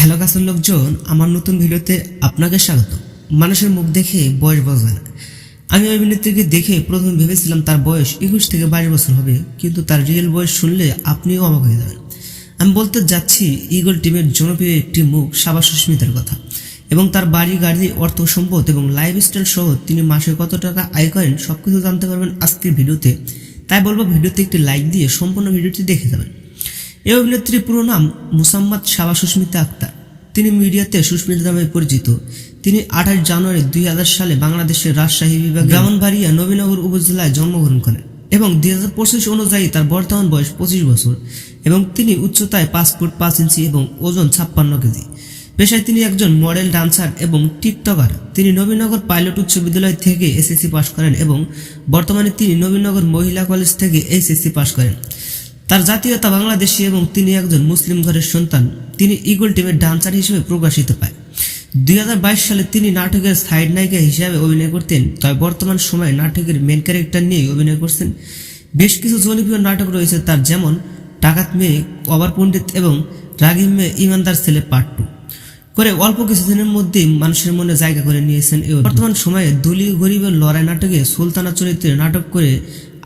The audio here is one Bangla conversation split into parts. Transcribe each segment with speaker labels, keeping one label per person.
Speaker 1: হ্যালো কাছের লোকজন, আমার নতুন ভিডিওতে আপনাকে স্বাগত। মানুষের মুখ দেখে বয়স বোঝা যায় আমি অভিনেত্রীকে দেখে প্রথমে ভেবেছিলাম তার বয়স একুশ থেকে বাইশ বছর হবে, কিন্তু তার রিয়েল বয়স শুনলে আপনিও অবাক হয়ে যাবেন। আমি বলতে যাচ্ছি ইগল টিমের জনপ্রিয় একটি মুখ সাবা সুস্মিতার কথা। এবং তার বাড়ি, গাড়ি, অর্থ, সম্পদ এবং লাইফস্টাইল সহ তিনি মাসে কত টাকা আয় করেন সবকিছু জানতে পারবেন আজকের ভিডিওতে। তাই বলব, ভিডিওতে একটি লাইক দিয়ে সম্পূর্ণ ভিডিওটি দেখে যাবেন। এই অভিনেত্রীর পুরো নাম মুসাম্মদ সাবা সুস্মিতা আক্তার। তিনি মিডিয়াতে সুস্মিতা নামে পরিচিত। তিনি আঠাশ জানুয়ারি দুই হাজার সালে বাংলাদেশের রাজশাহী বিভাগ ব্রাহ্মণবাড়িয়া নবীনগর উপজেলায় জন্মগ্রহণ করেন এবং দুই হাজার পঁচিশ অনুযায়ী তার বর্তমান বয়স পঁচিশ বছর এবং তিনি উচ্চতায় পাঁচ ফুট পাঁচ ইঞ্চি এবং ওজন ছাপ্পান্ন কেজি। পেশায় তিনি একজন মডেল, ডান্সার এবং টিকটকার। তিনি নবীনগর পাইলট উচ্চ বিদ্যালয় থেকে এসএসসি পাশ করেন এবং বর্তমানে তিনি নবীনগর মহিলা কলেজ থেকে এইচএসসি পাশ করেন। তার জাতীয়তা বাংলাদেশি এবং তিনি একজন মুসলিম ঘরের সন্তান। তিনি ইগল টিমের ডান্সার হিসেবে প্রকাশিত পায়। দুই হাজার বাইশ সালে তিনি নাটকের সাইড নায়িকা হিসেবে অভিনয় করতেন, তবে বর্তমান সময়ে নাটকের মেন ক্যারেক্টার নিয়ে অভিনয় করছেন। বেশ কিছু জনপ্রিয় নাটক রয়েছে তার, যেমন টাকাত মেয়ে অবার পণ্ডিত এবং রাগিম মেয়ে ইমানদার ছেলে পার্ট টু। করে অল্প কিছুদিনের মধ্যেই মানুষের মনে জায়গা করে নিয়েছেন এই বর্তমান সময়ে দলীয় গরিবের লড়াই নাটকে সুলতানা চরিত্রে নাটক করে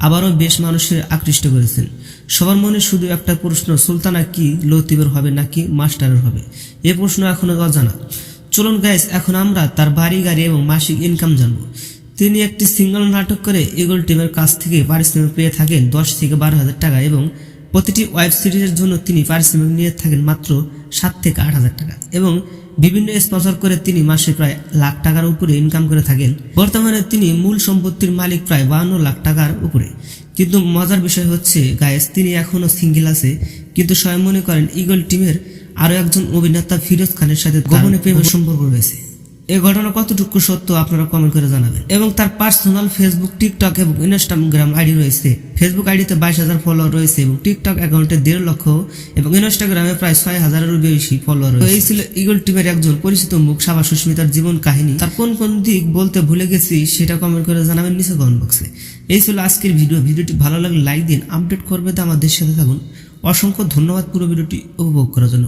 Speaker 1: আবারও বেশ মানুষের আকৃষ্ট করেছেন। সবার মনে শুধু একটা প্রশ্ন, সুলতানা কি লতিবের হবে নাকি মাস্টারের হবে? এ প্রশ্ন এখনও অজানা। চলুন গাইস এখন আমরা তার বাড়ি, গাড়ি এবং মাসিক ইনকাম জানব। তিনি একটি সিঙ্গল নাটক করে ইগল টিমের কাছ থেকে পারিশ্রমিক পেয়ে থাকেন দশ থেকে বারো হাজার টাকা এবং প্রতিটি ওয়েব সিরিজের জন্য তিনি পারিশ্রমিক নিয়ে থাকেন মাত্র সাত থেকে আট হাজার টাকা এবং বিভিন্ন স্পন্সর করে তিনি মাসে প্রায় লাখ টাকার উপরে ইনকাম করে থাকেন। বর্তমানে তিনি মূল সম্পত্তির মালিক প্রায় বাহান্ন লাখ টাকার উপরে। কিন্তু মজার বিষয় হচ্ছে গায়েস তিনি এখনও সিঙ্গেল আছে। কিন্তু স্বয়ং মনে করেন ইগল টিমের আরও একজন অভিনেতা ফিরোজ খানের সাথে গোপনে প্রেমের সম্পর্ক রয়েছে। এই ঘটনা কতটুকু সত্য আপনারা কমেন্ট করে জানাবেন। এবং তার পার্সোনাল ফেসবুক টিকটক এবং ইনস্টাগ্রাম আইডি রয়েছে। ফেসবুক আইডিতে বাইশ হাজার ফলোয়ার রয়েছে এবং টিকটক অ্যাকাউন্টে দেড় লক্ষ এবং ইনস্টাগ্রামে প্রায় ছয় হাজারেরও বেশি ফলোয়ার রয়েছে। এই ছিল ইগল টিমের একজন পরিচিত মুখ সাবা সুস্মিতার জীবন কাহিনী। তার কোন কোন দিক বলতে ভুলে গেছি সেটা কমেন্ট করে জানাবেন নিচে কমেন্ট বক্সে এই ছিল আজকের ভিডিও ভিডিওটি ভালো লাগলে লাইক দিন আপডেট করবে তো আমাদের সাথে থাকুন। অসংখ্য ধন্যবাদ পুরো ভিডিওটি উপভোগ করার জন্য।